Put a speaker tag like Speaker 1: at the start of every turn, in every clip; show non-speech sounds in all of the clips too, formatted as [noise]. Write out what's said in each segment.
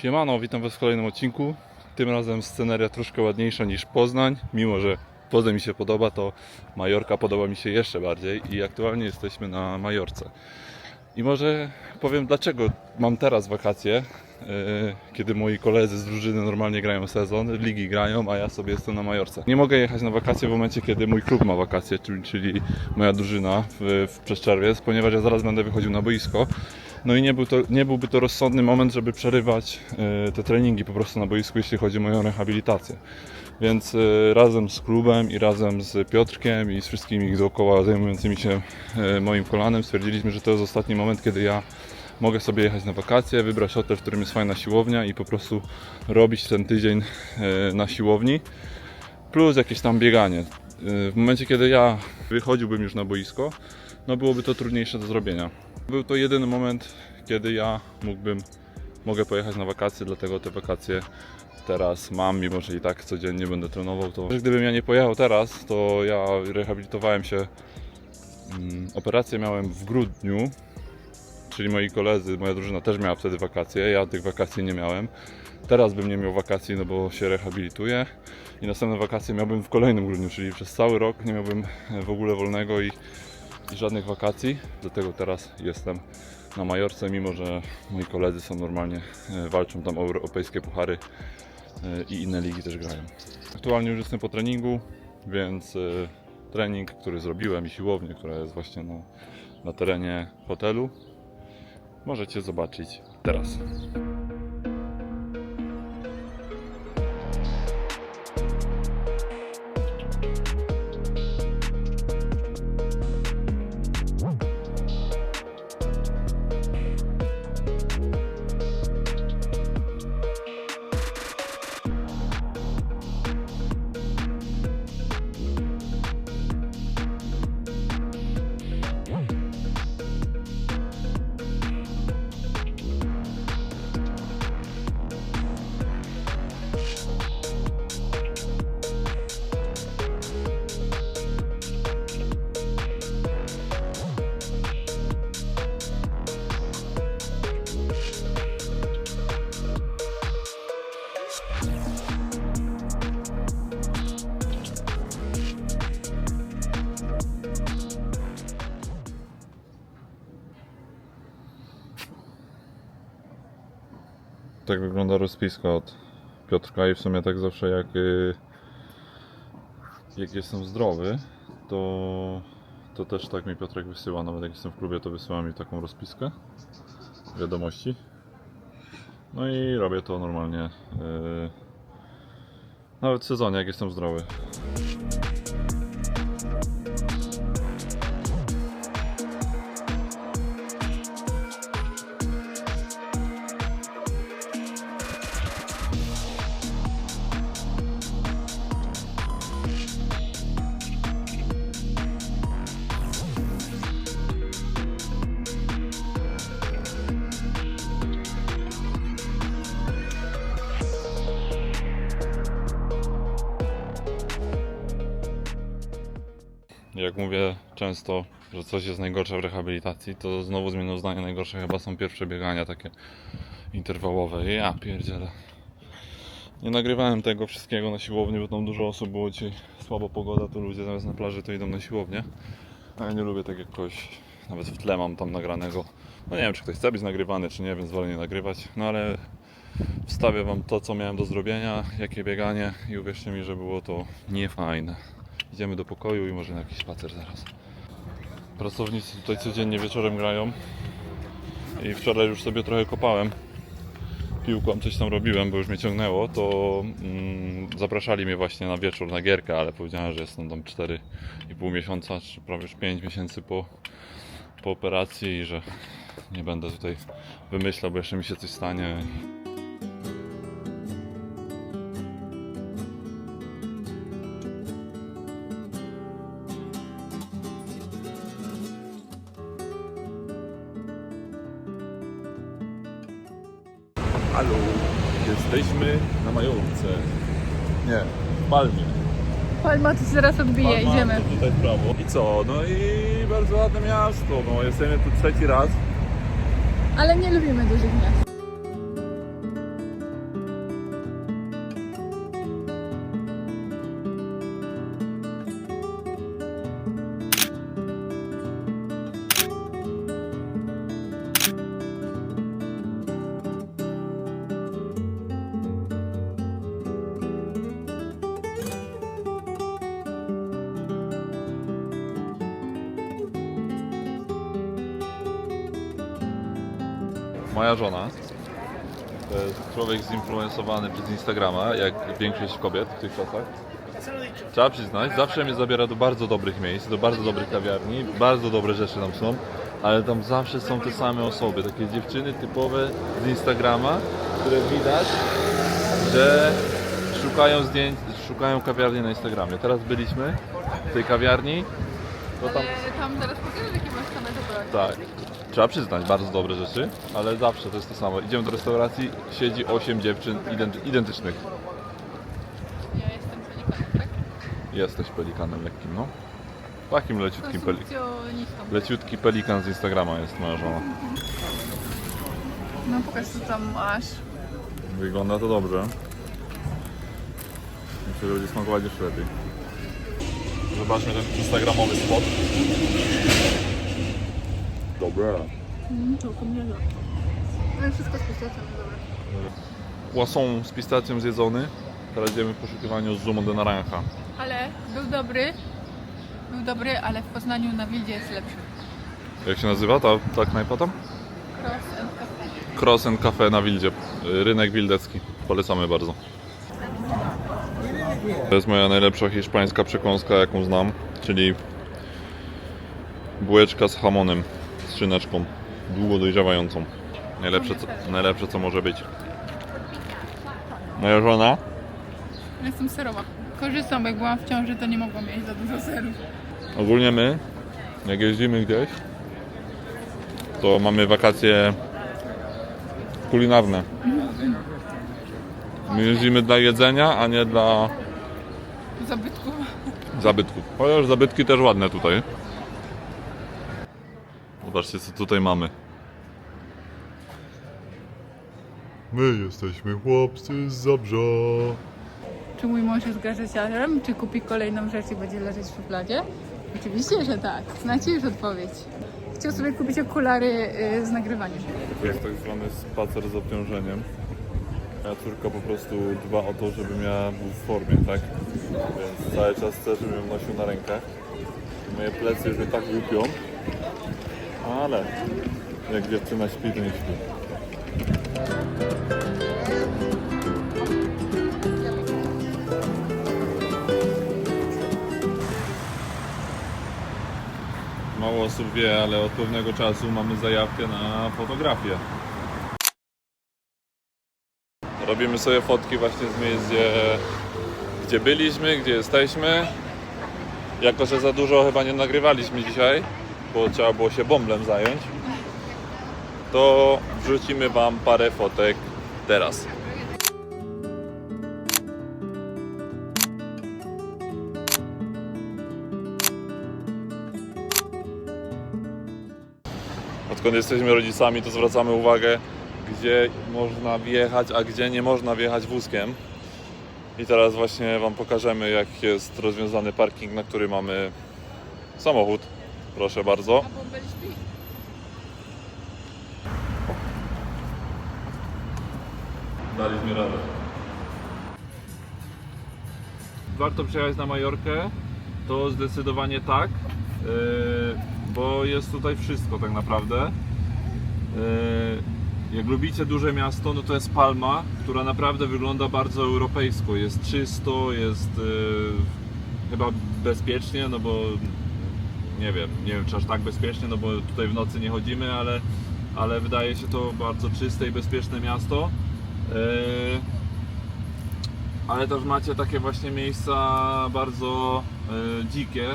Speaker 1: Siemano, witam Was w kolejnym odcinku. Tym razem sceneria troszkę ładniejsza niż Poznań. Mimo, że Poznań mi się podoba, to Majorka podoba mi się jeszcze bardziej i aktualnie jesteśmy na Majorce. I może powiem dlaczego mam teraz wakacje, yy, kiedy moi koledzy z drużyny normalnie grają sezon, ligi grają, a ja sobie jestem na Majorce. Nie mogę jechać na wakacje w momencie, kiedy mój klub ma wakacje, czyli, moja drużyna w, w Przeszczerwiec, ponieważ ja zaraz będę wychodził na boisko. No i nie, był to, nie byłby to rozsądny moment, żeby przerywać e, te treningi po prostu na boisku, jeśli chodzi o moją rehabilitację. Więc e, razem z klubem i razem z Piotrkiem i z wszystkimi dookoła zajmującymi się e, moim kolanem stwierdziliśmy, że to jest ostatni moment, kiedy ja mogę sobie jechać na wakacje, wybrać hotel, w którym jest fajna siłownia i po prostu robić ten tydzień na siłowni plus jakieś tam bieganie. W momencie, kiedy ja wychodziłbym już na boisko, no byłoby to trudniejsze do zrobienia. Był to jedyny moment, kiedy ja mógłbym, mogę pojechać na wakacje, dlatego te wakacje teraz mam, mimo że i tak codziennie będę trenował, to gdybym ja nie pojechał teraz, to ja rehabilitowałem się, mm, operację miałem w grudniu, czyli moi koledzy, moja drużyna też miała wtedy wakacje, ja tych wakacji nie miałem. Teraz bym nie miał wakacji, no bo się rehabilituję i następne wakacje miałbym w kolejnym grudniu, czyli przez cały rok nie miałbym w ogóle wolnego i, i żadnych wakacji. Dlatego teraz jestem na Majorce, mimo że moi koledzy są normalnie, e, walczą tam o europejskie puchary e, i inne ligi też grają. Aktualnie już jestem po treningu, więc e, trening, który zrobiłem i siłownię, która jest właśnie na, na terenie hotelu, możecie zobaczyć teraz. Tak wygląda rozpiska od Piotrka i w sumie tak zawsze jak, y, jak jestem zdrowy, to, to też tak mi Piotrek wysyła, nawet jak jestem w klubie to wysyła mi taką rozpiskę wiadomości. No i robię to normalnie y, nawet w sezonie jak jestem zdrowy. Jak mówię często, że coś jest najgorsze w rehabilitacji, to znowu zmienią zdanie. Najgorsze chyba są pierwsze biegania takie interwałowe. Ja pierdzielę. Nie nagrywałem tego wszystkiego na siłowni, bo tam dużo osób było dzisiaj. Słabo pogoda, to ludzie zamiast na plaży to idą na siłownię. A ja nie lubię tak jakoś, nawet w tle mam tam nagranego. No nie wiem, czy ktoś chce być nagrywany, czy nie, więc wolę nie nagrywać. No ale wstawię wam to, co miałem do zrobienia, jakie bieganie i uwierzcie mi, że było to niefajne. Idziemy do pokoju i może na jakiś spacer zaraz. Pracownicy tutaj codziennie wieczorem grają. I wczoraj już sobie trochę kopałem. Piłką coś tam robiłem, bo już mnie ciągnęło, to mm, zapraszali mnie właśnie na wieczór na gierkę, ale powiedziałem, że jestem tam 4,5 miesiąca, czy prawie już 5 miesięcy po, po operacji i że nie będę tutaj wymyślał, bo jeszcze mi się coś stanie. Halo, jesteśmy na Majorce. Nie, w Palmie.
Speaker 2: Palma to zaraz odbije,
Speaker 1: Palma,
Speaker 2: idziemy.
Speaker 1: to Tutaj w prawo. I co? No i bardzo ładne miasto. No, jesteśmy tu trzeci raz.
Speaker 2: Ale nie lubimy dużych miast.
Speaker 1: Moja żona to jest człowiek zinfluencowany przez Instagrama, jak większość kobiet w tych czasach. Trzeba przyznać, zawsze mnie zabiera do bardzo dobrych miejsc, do bardzo dobrych kawiarni, bardzo dobre rzeczy tam są, ale tam zawsze są te same osoby, takie dziewczyny typowe z Instagrama, które widać, że szukają zdjęć, szukają kawiarni na Instagramie. Teraz byliśmy w tej kawiarni, to tam
Speaker 2: Ale tam zaraz pokażę, jakie masz same dobre.
Speaker 1: tak. Trzeba przyznać, bardzo dobre rzeczy, ale zawsze to jest to samo. Idziemy do restauracji, siedzi 8 dziewczyn identy- identycznych.
Speaker 2: Ja jestem pelikanem, tak?
Speaker 1: Jesteś pelikanem lekkim, no. Takim leciutkim pelikan.
Speaker 2: Konsumpcjonistą.
Speaker 1: Leciutki pelikan z Instagrama jest moja żona.
Speaker 2: No pokaż co tam masz.
Speaker 1: Wygląda to dobrze. Myślę, że będzie smakować jeszcze lepiej. Zobaczmy ten instagramowy spot. Dobra.
Speaker 2: Mm, całkiem niezłe. Ale wszystko z pistacją jest dobre.
Speaker 1: Poisson z pistacją zjedzony. Teraz idziemy w poszukiwaniu Zumo de Naranja.
Speaker 2: Ale był dobry. Był dobry, ale w Poznaniu na Wildzie jest lepszy.
Speaker 1: Jak się nazywa ta, ta knajpa tam?
Speaker 2: Cross and Cafe.
Speaker 1: Cross and Cafe na Wildzie. Rynek wildecki. Polecamy bardzo. To jest moja najlepsza hiszpańska przekąska, jaką znam, czyli bułeczka z hamonem, z szyneczką, długo dojrzewającą. Najlepsze co, najlepsze, co może być. Moja żona
Speaker 2: Jestem serowa. Korzystam, jak byłam w ciąży, to nie mogłam mieć za dużo serów.
Speaker 1: Ogólnie my, jak jeździmy gdzieś, to mamy wakacje kulinarne. My jeździmy dla jedzenia, a nie dla
Speaker 2: Zabytków.
Speaker 1: zabytków. Chociaż zabytki też ładne tutaj. Zobaczcie, co tutaj mamy. My jesteśmy chłopcy z Zabrza.
Speaker 2: Czy mój mąż jest gazeciarzem? Czy kupi kolejną rzecz i będzie leżeć w szufladzie? Oczywiście, że tak. Znacie już odpowiedź. Chciał sobie kupić okulary y, z nagrywaniem.
Speaker 1: To jest tak zwany spacer z obciążeniem. Moja córka po prostu dba o to, żebym ja był w formie, tak? Więc cały czas chcę, żebym ją nosił na rękach. Moje plecy już tak łupią. Ale jak dziewczyna śpi, to nie śpi. Mało osób wie, ale od pewnego czasu mamy zajawkę na fotografię. Robimy sobie fotki właśnie z miejsc, gdzie, gdzie byliśmy, gdzie jesteśmy. Jako, że za dużo chyba nie nagrywaliśmy dzisiaj, bo trzeba było się bąblem zająć, to wrzucimy Wam parę fotek teraz. Odkąd jesteśmy rodzicami, to zwracamy uwagę, gdzie można wjechać, a gdzie nie można wjechać wózkiem. I teraz właśnie Wam pokażemy, jak jest rozwiązany parking, na który mamy samochód. Proszę bardzo. Daliśmy radę. Warto przyjechać na Majorkę? To zdecydowanie tak, yy, bo jest tutaj wszystko tak naprawdę. Yy, Jak lubicie duże miasto, no to jest Palma, która naprawdę wygląda bardzo europejsko. Jest czysto, jest yy, chyba bezpiecznie, no bo nie wiem, nie wiem czy aż tak bezpiecznie, no bo tutaj w nocy nie chodzimy, ale, ale wydaje się to bardzo czyste i bezpieczne miasto. Yy, ale też macie takie właśnie miejsca bardzo yy, dzikie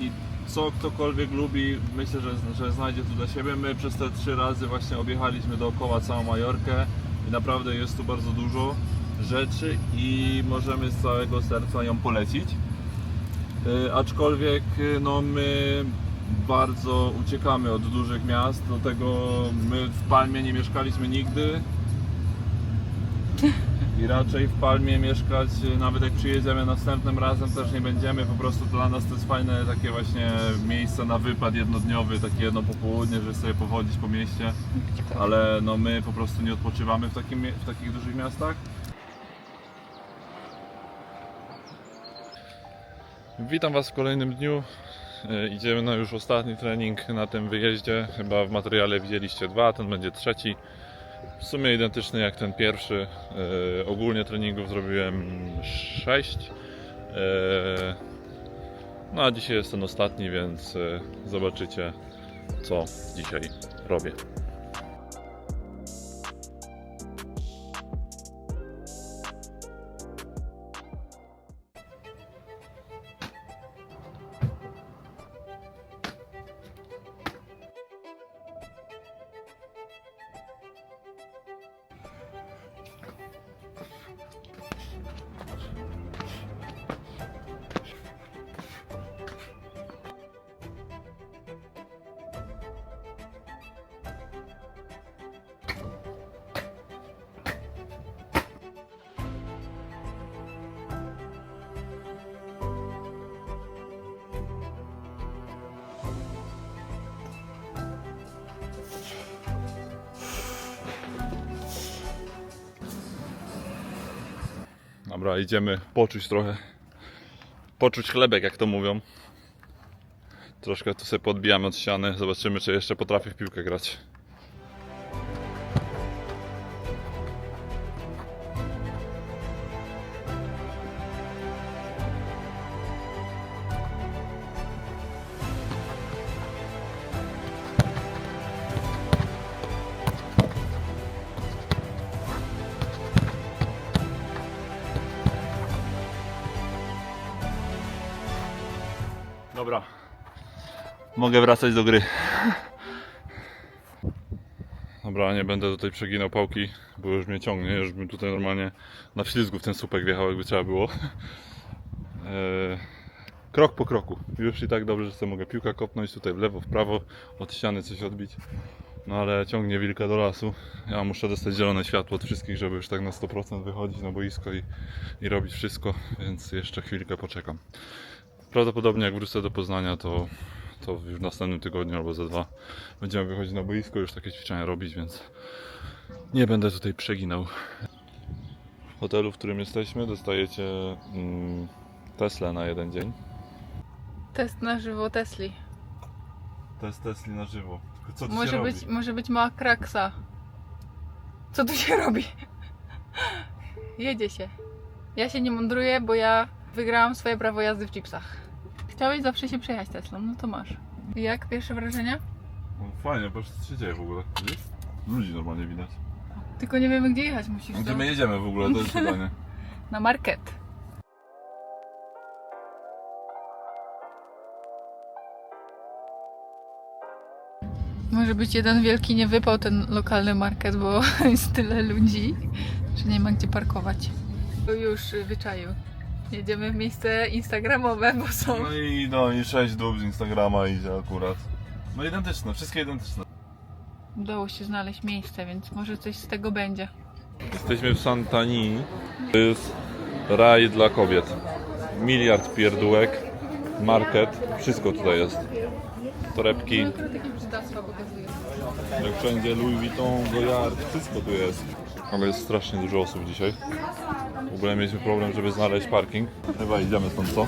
Speaker 1: i co ktokolwiek lubi, myślę, że, że znajdzie tu dla siebie. My przez te trzy razy właśnie objechaliśmy dookoła całą Majorkę i naprawdę jest tu bardzo dużo rzeczy i możemy z całego serca ją polecić. Y, aczkolwiek y, no, my bardzo uciekamy od dużych miast, dlatego my w Palmie nie mieszkaliśmy nigdy. I raczej w Palmie mieszkać, y, nawet jak przyjedziemy następnym razem też nie będziemy, po prostu dla nas to jest fajne takie właśnie miejsce na wypad jednodniowy, takie jedno popołudnie, żeby sobie pochodzić po mieście, ale no my po prostu nie odpoczywamy w, takim, w takich dużych miastach. Witam Was w kolejnym dniu. E, Idziemy na już ostatni trening na tym wyjeździe. Chyba w materiale widzieliście dwa, ten będzie trzeci. W sumie identyczny jak ten pierwszy. E, Ogólnie treningów zrobiłem sześć. E, No a dzisiaj jest ten ostatni, więc zobaczycie co dzisiaj robię. Dobra, idziemy poczuć trochę. Poczuć chlebek, jak to mówią. Troszkę tu sobie podbijamy od ściany. Zobaczymy, czy jeszcze potrafię w piłkę grać. Dobra. Mogę wracać do gry. Dobra, nie będę tutaj przeginał pałki, bo już mnie ciągnie, już bym tutaj normalnie na ślizgu w ten słupek wjechał, jakby trzeba było. Eee, krok po kroku. Już i tak dobrze, że sobie mogę piłkę kopnąć tutaj w lewo, w prawo, od ściany coś odbić. No ale ciągnie wilka do lasu. Ja muszę dostać zielone światło od wszystkich, żeby już tak na 100% wychodzić na boisko i, i robić wszystko, więc jeszcze chwilkę poczekam. Prawdopodobnie jak wrócę do Poznania, to, to już w następnym tygodniu albo za dwa będziemy wychodzić na boisko, już takie ćwiczenia robić, więc nie będę tutaj przeginał. W hotelu, w którym jesteśmy, dostajecie mm, Tesla na jeden dzień.
Speaker 2: Test na żywo Tesli.
Speaker 1: Test Tesli na żywo. Tylko co tu
Speaker 2: Może
Speaker 1: się
Speaker 2: być,
Speaker 1: robi?
Speaker 2: może być mała kraksa. Co tu się robi? Jedzie się. Ja się nie mądruję, bo ja wygrałam swoje prawo jazdy w chipsach. Chciałeś zawsze się przejechać Teslą, no to masz. Jak pierwsze wrażenia?
Speaker 1: No, fajnie, patrz co się dzieje w ogóle. Widzisz? Ludzi normalnie widać.
Speaker 2: Tylko nie wiemy gdzie jechać, musisz
Speaker 1: Gdzie my jedziemy w ogóle, to jest pytanie. [laughs]
Speaker 2: na market. Może być jeden wielki niewypał ten lokalny market, bo [laughs] jest tyle ludzi, że nie ma gdzie parkować. To już y, wyczaił. Jedziemy w miejsce instagramowe, bo są...
Speaker 1: No i no i 6 dób z Instagrama idzie akurat. No identyczne, wszystkie identyczne.
Speaker 2: Udało się znaleźć miejsce, więc może coś z tego będzie.
Speaker 1: Jesteśmy w Santani. To jest raj dla kobiet. Miliard pierdółek, market, wszystko tutaj jest. Torebki,
Speaker 2: takie
Speaker 1: jak wszędzie Louis Vuitton, Goyard, wszystko tu jest. Ale jest strasznie dużo osób dzisiaj. W ogóle mieliśmy problem, żeby znaleźć parking. Chyba idziemy stąd, co?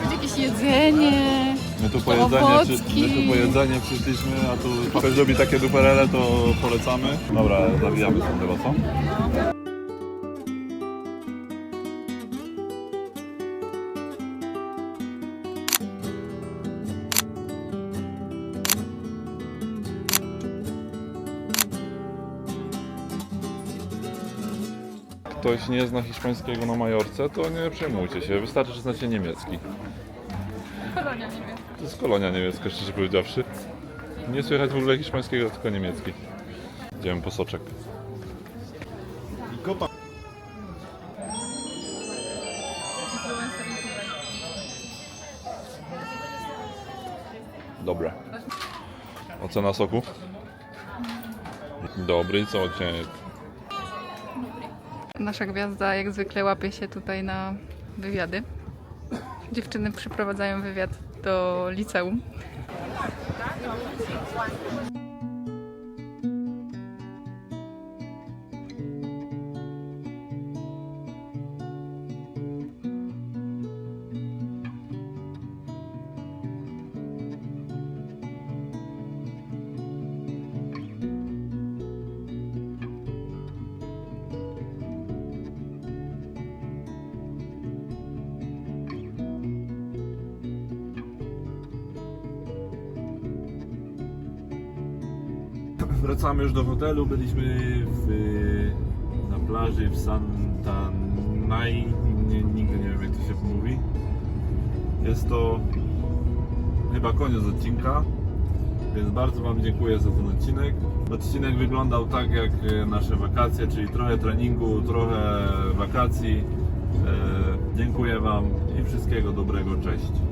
Speaker 2: Będzie jakieś jedzenie.
Speaker 1: My tu po jedzenie,
Speaker 2: owocki.
Speaker 1: my tu po jedzenie przyszliśmy, a tu ktoś robi takie duperele, to polecamy. Dobra, zawijamy stąd chyba, co? Ktoś nie zna hiszpańskiego na Majorce, to nie przejmujcie się, wystarczy, że znacie niemiecki.
Speaker 2: Kolonia, nie wiem.
Speaker 1: To jest kolonia niemiecka, szczerze powiedziawszy. Nie słychać w ogóle hiszpańskiego, tylko niemiecki. Idziemy po soczek. Dobra. Ocena soku? Dobry, co odcinek?
Speaker 2: Nasza gwiazda jak zwykle łapie się tutaj na wywiady. Dziewczyny przeprowadzają wywiad do liceum.
Speaker 1: Wracamy już do hotelu. Byliśmy w, na plaży w Santa Nai. Nie, nigdy nie wiem jak to się mówi. Jest to chyba koniec odcinka. Więc bardzo Wam dziękuję za ten odcinek. Odcinek wyglądał tak jak e, nasze wakacje, czyli trochę treningu, trochę wakacji. E, dziękuję Wam i wszystkiego dobrego. Cześć.